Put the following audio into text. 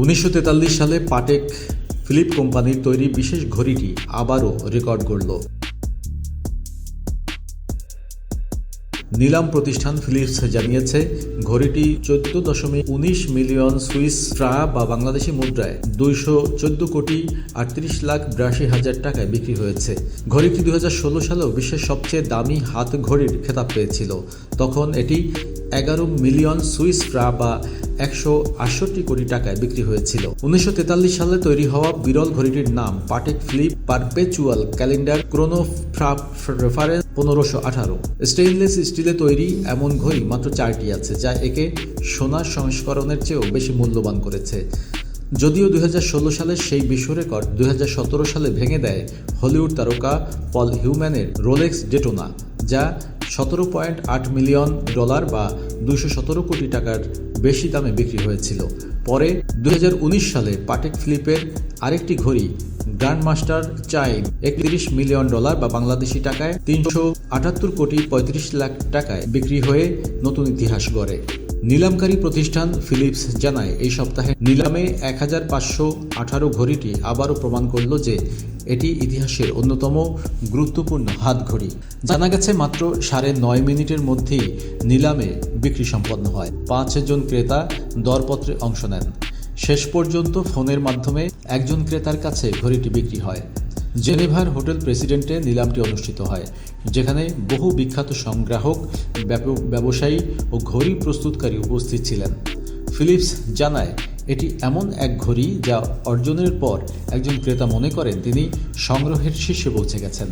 উনিশশো তেতাল্লিশ সালে পাটেক ফিলিপ কোম্পানির তৈরি বিশেষ ঘড়িটি আবারও রেকর্ড গড়ল নিলাম প্রতিষ্ঠান ফিলিপস জানিয়েছে, ঘড়িটি চোদ্দ দশমিক উনিশ মিলিয়ন সুইস ফ্রা বা বাংলাদেশি মুদ্রায় দুইশো চোদ্দ কোটি আটত্রিশ লাখ বিরাশি হাজার টাকায় বিক্রি হয়েছে। ঘড়িটি দুই হাজার ষোলো সালেও বিশ্বের সবচেয়ে দামি হাত ঘড়ির খেতাব পেয়েছিল। তখন এটি এগারো মিলিয়ন সুইস ফ্রা বা একশো আটষট্টি কোটি টাকায় বিক্রি হয়েছিল। উনিশশো তেতাল্লিশ সালে তৈরি হওয়া বিরল ঘড়িটির নাম Patek Philippe perpetual calendar chrono reference পনেরোশো আঠারো। স্টেইনলেস স্টিলে তৈরি এমন ঘড়ি মাত্র চারটি আছে, যা একে সোনার সংস্করণের চেয়েও বেশি মূল্যবান করেছে। যদিও দুই সালের সেই বিশ্ব রেকর্ড দুই হাজার সতেরো সালে ভেঙে দেয় হলিউড তারকা পল হিউম্যানের রোলেক্স ডেটোনা, যা সতেরো পয়েন্ট আট মিলিয়ন ডলার বা দুশো সতেরো কোটি টাকার বেশি দামে বিক্রি হয়েছিল। পরে দু হাজার উনিশ সালে পাটেক ফ্লিপের আরেকটি ঘড়ি, গ্র্যান্ডমাস্টার চাই একত্রিশ মিলিয়ন ডলার বা বাংলাদেশি টাকায় তিনশো আটাত্তর কোটি পঁয়ত্রিশ লাখ টাকায় বিক্রি হয়ে নতুন ইতিহাস গড়ে। নিলামকারী প্রতিষ্ঠান ফিলিপস জানায়, এই সপ্তাহে নিলামে এক হাজার পাঁচশো আঠারো ঘড়িটি আবারও প্রমাণ করল যে এটি ইতিহাসের অন্যতম গুরুত্বপূর্ণ হাত ঘড়ি। জানা গেছে মাত্র সাড়ে নয় মিনিটের মধ্যেই নিলামে বিক্রি সম্পন্ন হয়। পাঁচজন ক্রেতা দরপত্রে অংশ নেন। শেষ পর্যন্ত ফোনের মাধ্যমে একজন ক্রেতার কাছে ঘড়িটি বিক্রি হয়। জেনেভার হোটেল প্রেসিডেন্টে নিলামটি অনুষ্ঠিত হয়, যেখানে বহু বিখ্যাত সংগ্রাহক ব্যবসায়ী ও ঘড়ি প্রস্তুতকারী উপস্থিত ছিলেন। ফিলিপস জানায়, এটি এমন এক ঘড়ি যা অর্জনের পর একজন ক্রেতা মনে করেন তিনি সংগ্রহের শীর্ষে পৌঁছে গেছেন।